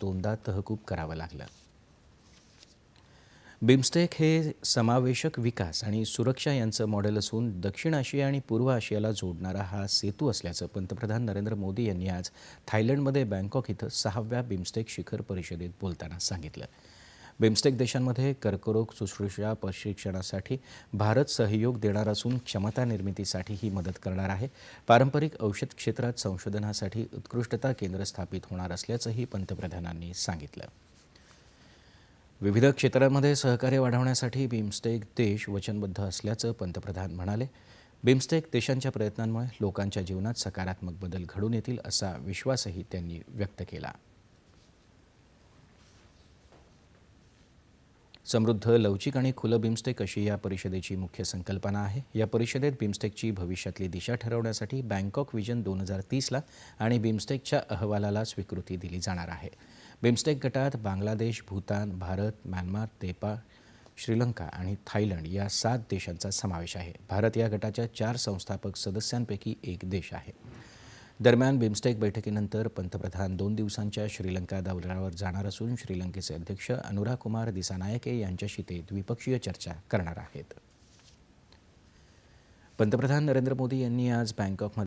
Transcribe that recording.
दोनदा तहकूब करावं लागलं. बिमस्टेक हे समावेशक विकास आणि सुरक्षा यांचं मॉडेल असून दक्षिण आशिया आणि पूर्व आशियाला जोडणारा हा सेतू असल्याचं पंतप्रधान नरेंद्र मोदी यांनी आज थायलंडमध्ये बँकॉक इथं सहाव्या बिमस्टेक शिखर परिषदेत बोलताना सांगितलं. बिमस्टेक देशांमध्ये कर्करोग शुश्रूषा प्रशिक्षणासाठी भारत सहयोग देणार असून क्षमता निर्मितीसाठी ही मदत करणार आहे. पारंपरिक औषध क्षेत्रात संशोधनासाठी उत्कृष्टता केंद्र स्थापित होणार असल्याचंही पंतप्रधानांनी सांगितलं. विविध क्षेत्रांमध्ये सहकार्य वाढवण्यासाठी बिमस्टेक देश वचनबद्ध असल्याचं पंतप्रधान म्हणाले. बिमस्टेक देशांच्या प्रयत्नांमुळे लोकांच्या जीवनात सकारात्मक बदल घडून येतील असा विश्वासही त्यांनी व्यक्त केला. समृद्ध लवचिक आणि खुलं बिमस्टेक अशी या परिषदेची मुख्य संकल्पना आहे. या परिषदेत बिमस्टेकची भविष्यातली दिशा ठरवण्यासाठी बँकॉक विजन दोन हजार तीसला आणि बिमस्टेकच्या अहवालाला स्वीकृती दिली जाणार आहे. बिमस्टेक गटात बांगलादेश भूतान भारत म्यानमार नेपाळ श्रीलंका आणि थायलंड या सात देशांचा समावेश आहे. भारत या गटाच्या चार संस्थापक सदस्यांपैकी एक देश आहे. दरम्यान बिमस्टेक बैठकीनंतर पंतप्रधान दोन दिवसांच्या श्रीलंका दौऱ्यावर जाणार असून श्रीलंकेचे अध्यक्ष अनुराग कुमार दिसानायके यांच्याशी ते द्विपक्षीय चर्चा करणार आहेत. पंतप्रधान नरेंद्र मोदी यांनी आज बँकॉकमध्ये